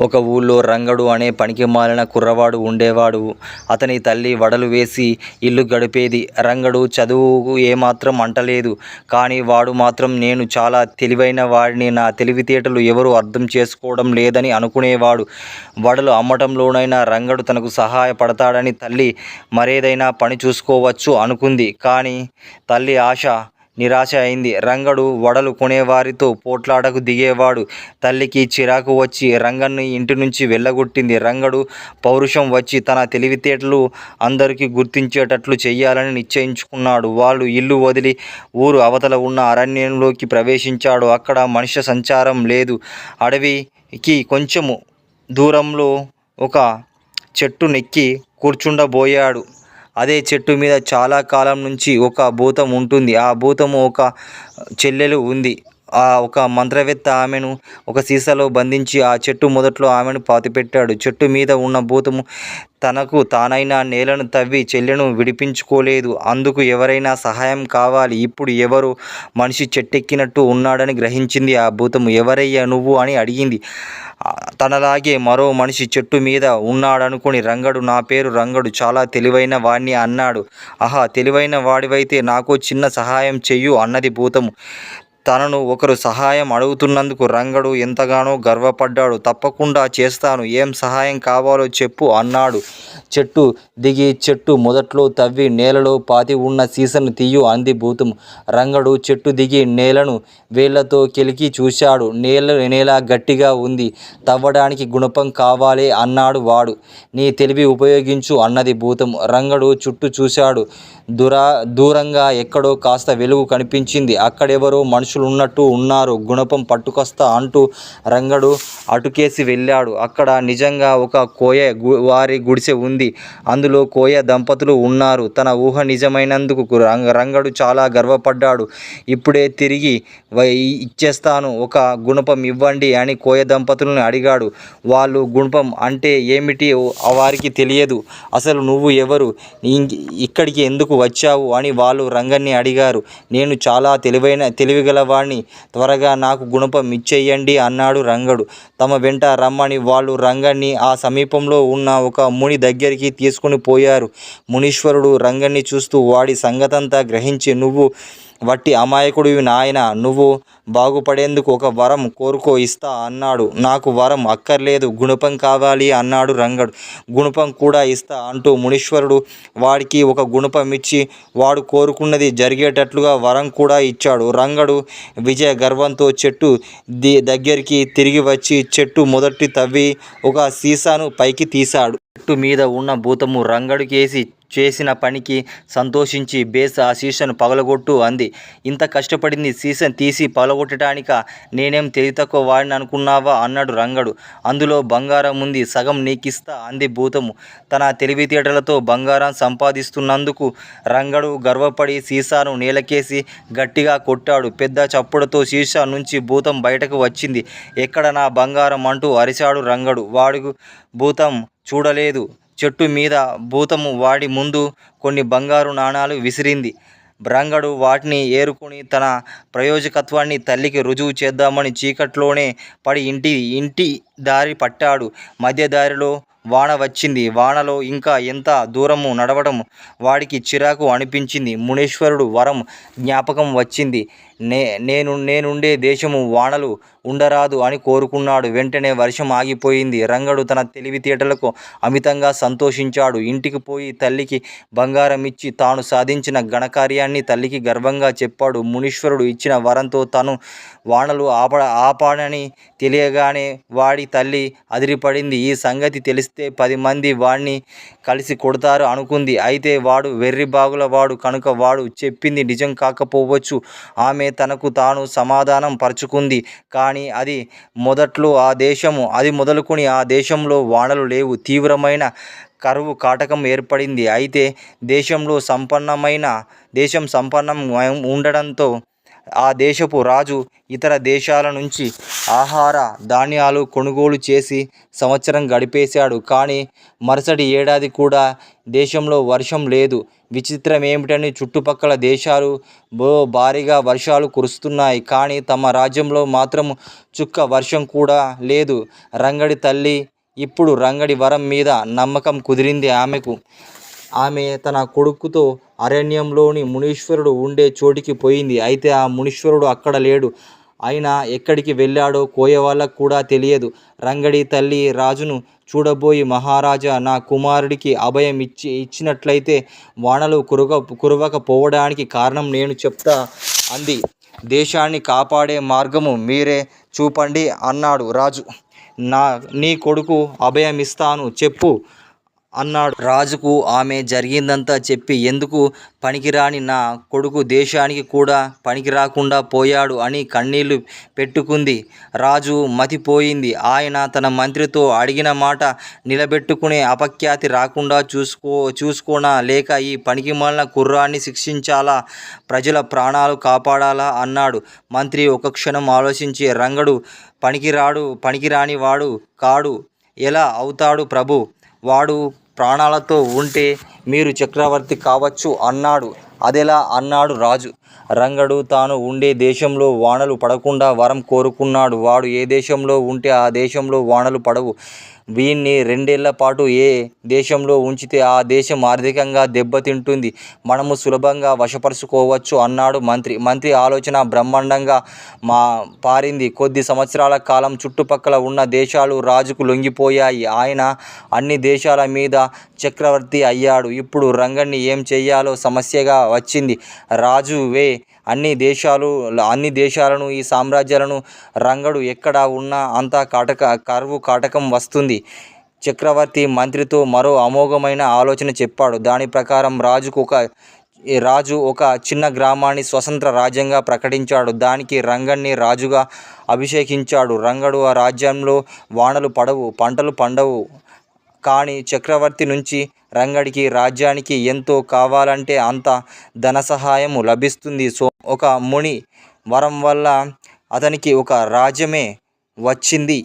ఒక ఊళ్ళో రంగడు అనే పనికి మాలిన కుర్రవాడు ఉండేవాడు. అతని తల్లి వడలు వేసి ఇల్లు గడిపేది. రంగడు చదువు ఏమాత్రం అంటలేదు. కానీ వాడు మాత్రం నేను చాలా తెలివైన వాడిని. నా తెలివితేటలు ఎవరు అర్థం చేసుకోవడం లేదని అనుకునేవాడు. వడలు అమ్మటంలోనైనా రంగడు తనకు సహాయపడతాడని తల్లి మరేదైనా పని చూసుకోవచ్చు అనుకుంది. కానీ తల్లి ఆశ నిరాశ అయింది. రంగడు వడలు కొనేవారితో పోట్లాడకు దిగేవాడు. తల్లికి చిరాకు వచ్చి రంగన్ని ఇంటి నుంచి వెళ్ళగొట్టింది. రంగడు పౌరుషం వచ్చి తన తెలివితేటలు అందరికీ గుర్తించేటట్లు చేయాలని నిశ్చయించుకున్నాడు. వాళ్ళు ఇల్లు వదిలి ఊరు అవతల ఉన్న అరణ్యంలోకి ప్రవేశించాడు. అక్కడ మనుష్య సంచారం లేదు. అడవికి కొంచెము దూరంలో ఒక చెట్టు నెక్కి కూర్చుండబోయాడు. అదే చెట్టు మీద చాలా కాలం నుంచి ఒక భూతం ఉంటుంది. ఆ భూతము ఒక చెల్లెలు ఉంది. ఆ ఒక మంత్రవేత్త ఆమెను ఒక సీసాలో బంధించి ఆ చెట్టు మొదట్లో ఆమెను పాతిపెట్టాడు. చెట్టు మీద ఉన్న భూతము తనకు తానైనా నేలను తవ్వి చెల్లెను విడిపించుకోలేదు. అందుకు ఎవరైనా సహాయం కావాలి. ఇప్పుడు ఎవరు మనిషి చెట్టెక్కినట్టు ఉన్నాడని గ్రహించింది ఆ భూతము. ఎవరయ్యా నువ్వు అని అడిగింది. తనలాగే మరో మనిషి చెట్టు మీద ఉన్నాడనుకుని రంగడు నా పేరు రంగడు చాలా తెలివైన వాణ్ణి అన్నాడు. ఆహా తెలివైన వాడివైతే నాకు చిన్న సహాయం చెయ్యు అన్నది భూతము. తనను ఒకరు సహాయం అడుగుతున్నందుకు రంగడు ఎంతగానో గర్వపడ్డాడు. తప్పకుండా చేస్తాను. ఏం సహాయం కావాలో చెప్పు అన్నాడు. చెట్టు దిగి చెట్టు మొదట్లో తవ్వి నేలలో పాతి ఉన్న సీసను తీయు అంది భూతం. రంగడు చెట్టు దిగి నేలను వేళ్ళతో కెలికి చూశాడు. నేల నేల గట్టిగా ఉంది. తవ్వడానికి గుణపం కావాలి అన్నాడు వాడు. నీ తెలివి ఉపయోగించు అన్నది భూతం. రంగడు చుట్టూ చూశాడు. దూరా దూరంగా ఎక్కడో కాస్త వెలుగు కనిపించింది. అక్కడెవరో మనుషులు ఉన్నట్టు ఉన్నారు. గుణపం పట్టుకొస్తా అంటూ రంగడు అటుకేసి వెళ్ళాడు. అక్కడ నిజంగా ఒక కోయ గు- వారి గుడిసె ఉంది. అందులో కోయ దంపతులు ఉన్నారు. తన ఊహ నిజమైనందుకు రంగడు చాలా గర్వపడ్డాడు. ఇప్పుడే తిరిగి ఇచ్చేస్తాను. ఒక గుణపం ఇవ్వండి అని కోయ దంపతులను అడిగాడు. వాళ్ళు గుణపం అంటే ఏమిటి వారికి తెలియదు. అసలు నువ్వు ఎవరు? ఇం- ఇక్కడికి ఎందుకు వచ్చావు? అని వాళ్ళు రంగన్ని అడిగారు. నేను చాలా తెలివైన తెలివిగలవాణ్ణి త్వరగా నాకు గుణపం ఇచ్చేయండి అన్నాడు రంగడు. తమ వెంట రమ్మని వాళ్ళు రంగణ్ణి ఆ సమీపంలో ఉన్న ఒక ముని దగ్గరికి తీసుకుని పోయారు. మునీశ్వరుడు రంగణ్ణి చూస్తూ వాడి సంగతంతా గ్రహించి నువ్వు వట్టి అమాయకుడివి నాయన నువ్వు బాగుపడేందుకు ఒక వరం కోరుకో ఇస్తా అన్నాడు. నాకు వరం అక్కర్లేదు గుణపం కావాలి అన్నాడు రంగడు. గుణపం కూడా ఇస్తా అంటూ మునీశ్వరుడు వాడికి ఒక గుణపం ఇచ్చి వాడు కోరుకున్నది జరిగేటట్లుగా వరం కూడా ఇచ్చాడు. రంగడు విజయ గర్వంతో చెట్టు ది దగ్గరికి తిరిగి వచ్చి చెట్టు మొదటి తవ్వి ఒక సీసాను పైకి తీశాడు. చెట్టు మీద ఉన్న భూతము రంగడికేసి చేసిన పనికి సంతోషించి బేస్ ఆ సీసను పగలగొట్టు అంది. ఇంత కష్టపడింది సీసన్ తీసి పగలగొట్టడానిక నేనేం తెలితక్కువ వాడిని అనుకున్నావా? అన్నాడు రంగడు. అందులో బంగారం ఉంది సగం నీకిస్తా అంది భూతము. తన తెలివితేటలతో బంగారం సంపాదిస్తున్నందుకు రంగడు గర్వపడి సీసాను నేలకేసి గట్టిగా కొట్టాడు. పెద్ద చప్పుడుతో సీసా నుంచి భూతం బయటకు వచ్చింది. ఎక్కడ నా బంగారం అంటూ అరిచాడు రంగడు. వాడు భూతం చూడలేదు. చెట్టు మీద భూతము వాడి ముందు కొన్ని బంగారు నాణాలు విసిరింది. బ్రాంగడు వాటిని ఏరుకుని తన ప్రయోజకత్వాన్ని తల్లికి రుజువు చేద్దామని చీకట్లోనే పడి ఇంటి ఇంటి దారి పట్టాడు. మధ్య దారిలో వాన వచ్చింది. వానలో ఇంకా ఎంత దూరము నడవడం వాడికి చిరాకు అనిపించింది. మునీశ్వరుడు వరం జ్ఞాపకం వచ్చింది. నే నేను నేనుండే దేశము వానలు ఉండరాదు అని కోరుకున్నాడు. వెంటనే వర్షం ఆగిపోయింది. రంగడు తన తెలివితేటలకు అమితంగా సంతోషించాడు. ఇంటికి పోయి తల్లికి బంగారం ఇచ్చి తాను సాధించిన ఘనకార్యాన్ని తల్లికి గర్వంగా చెప్పాడు. మునీశ్వరుడు ఇచ్చిన వరంతో తను వానలు ఆప ఆపాడని తెలియగానే వాడి తల్లి అదిరిపడింది. ఈ సంగతి తెలిస్తే పది మంది వాడిని కలిసి కొడతారు అనుకుంది. అయితే వాడు వెర్రి బాగుల వాడు కనుక వాడు చెప్పింది నిజం కాకపోవచ్చు. ఆమె తనకు తాను సమాధానం పరుచుకుంది. కానీ అది మొదట్లో ఆ దేశము అది మొదలుకొని ఆ దేశంలో వానలు లేవు. తీవ్రమైన కరువు కాటకం ఏర్పడింది. అయితే దేశంలో సంపన్నమైన దేశం సంపన్నం ఉండడంతో ఆ దేశపు రాజు ఇతర దేశాల నుంచి ఆహార ధాన్యాలు కొనుగోలు చేసి సంవత్సరం గడిపేశాడు. కానీ మరుసటి ఏడాది కూడా దేశంలో వర్షం లేదు. విచిత్రం ఏమిటని చుట్టుపక్కల దేశాలు బో భారీగా వర్షాలు కురుస్తున్నాయి. కానీ తమ రాజ్యంలో మాత్రం చుక్క వర్షం కూడా లేదు. రంగడి తల్లి ఇప్పుడు రంగడి వరం మీద నమ్మకం కుదిరింది ఆమెకు. ఆమె తన కొడుకుతో అరణ్యంలోని మునీశ్వరుడు ఉండే చోటికి పోయింది. అయితే ఆ మునీశ్వరుడు అక్కడ లేడు. అయినా ఎక్కడికి వెళ్ళాడో కోయవాళ్ళకు కూడా తెలియదు. రంగడి తల్లి రాజును చూడబోయి మహారాజా నా కుమారుడికి అభయం ఇచ్చి ఇచ్చినట్లయితే వానలు కురుగ కురవకపోవడానికి కారణం నేను చెప్తా అంది. దేశాన్ని కాపాడే మార్గము మీరే చూపండి అన్నాడు రాజు. నా నీ కొడుకు అభయం ఇస్తాను చెప్పు. అన్నాడు. రాజుకు ఆమె జరిగిందంతా చెప్పి ఎందుకు పనికిరాని నా కొడుకు దేశానికి కూడా పనికిరాకుండా పోయాడు అని కన్నీళ్ళు పెట్టుకుంది. రాజు మతిపోయింది. ఆయన తన మంత్రితో అడిగిన మాట నిలబెట్టుకునే అపఖ్యాతి రాకుండా చూసుకో చూసుకోనా? లేక ఈ పనికిమాలిన కుర్రాన్ని శిక్షించాలా? ప్రజల ప్రాణాలు కాపాడాలా? అన్నాడు. మంత్రి ఒక క్షణం ఆలోచించి రంగడు పనికిరాడు పనికిరాని వాడు కాడు. ఎలా అవుతాడు ప్రభు? వాడు ప్రాణాలతో ఉంటే మీరు చక్రవర్తి కావచ్చు అన్నాడు. అదెలా అన్నాడు రాజు. రంగడు తాను ఉండే దేశంలో వానలు పడకుండా వరం కోరుకున్నాడు. వాడు ఏ దేశంలో ఉంటే ఆ దేశంలో వానలు పడవు. వీన్ని రెండేళ్ళ పాటు ఏ దేశంలో ఉంచితే ఆ దేశం ఆర్థికంగా దెబ్బతింటుంది. మనము సులభంగా వశపరుచుకోవచ్చు అన్నాడు మంత్రి. మంత్రి ఆలోచన బ్రహ్మాండంగా మా పారింది. కొద్ది సంవత్సరాల కాలం చుట్టుపక్కల ఉన్న దేశాలు రాజుకు లొంగిపోయాయి. ఆయన అన్ని దేశాల మీద చక్రవర్తి అయ్యాడు. ఇప్పుడు రంగన్ని ఏం చేయాలో సమస్యగా వచ్చింది. రాజువే అన్ని దేశాలు అన్ని దేశాలను ఈ సామ్రాజ్యాలను రంగడు ఎక్కడ ఉన్నా అంతా కాటక కరువు కాటకం వస్తుంది. చక్రవర్తి మంత్రితో మరో అమోఘమైన ఆలోచన చెప్పాడు. దాని ప్రకారం రాజుకు ఒక రాజు ఒక చిన్న గ్రామాన్ని స్వతంత్ర రాజ్యంగా ప్రకటించాడు. దానికి రంగన్ని రాజుగా అభిషేకించాడు. రంగడు ఆ రాజ్యంలో వానలు పడవు పంటలు పండవు. కానీ చక్రవర్తి నుంచి రంగడికి రాజ్యానికి ఎంతో కావాలంటే అంత ధన సహాయము లభిస్తుంది. సో ఒక ముని వరం వల్ల అతనికి ఒక రాజ్యమే వచ్చింది.